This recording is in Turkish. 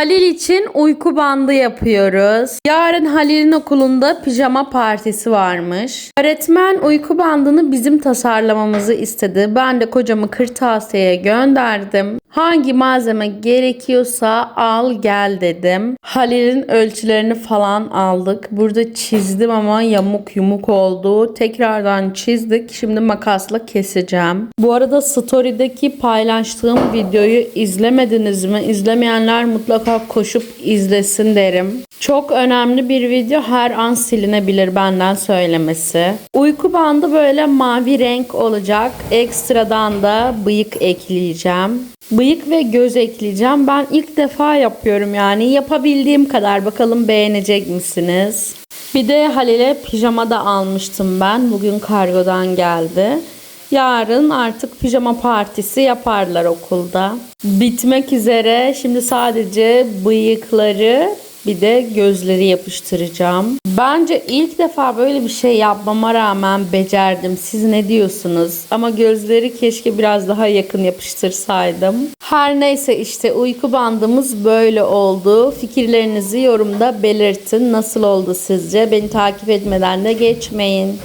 Halil için uyku bandı yapıyoruz. Yarın Halil'in okulunda pijama partisi varmış. Öğretmen uyku bandını bizim tasarlamamızı istedi. Ben de kocamı kırtasiyeye gönderdim. Hangi malzeme gerekiyorsa al gel dedim. Halil'in ölçülerini falan aldık. Burada çizdim ama yamuk yumuk oldu. Tekrardan çizdik. Şimdi makasla keseceğim. Bu arada story'deki paylaştığım videoyu izlemediniz mi? İzlemeyenler mutlaka koşup izlesin derim. Çok önemli bir video her an silinebilir benden söylemesi. Uyku bandı böyle mavi renk olacak. Ekstradan da bıyık ekleyeceğim. Bıyık ve göz ekleyeceğim. Ben ilk defa yapıyorum yani. Yapabildiğim kadar bakalım beğenecek misiniz? Bir de Halil'e pijama da almıştım ben. Bugün kargodan geldi. Yarın artık pijama partisi yaparlar okulda. Bitmek üzere. Şimdi sadece bıyıkları bir de gözleri yapıştıracağım. Bence ilk defa böyle bir şey yapmama rağmen becerdim. Siz ne diyorsunuz? Ama gözleri keşke biraz daha yakın yapıştırsaydım. Her neyse işte uyku bandımız böyle oldu. Fikirlerinizi yorumda belirtin. Nasıl oldu sizce? Beni takip etmeden de geçmeyin.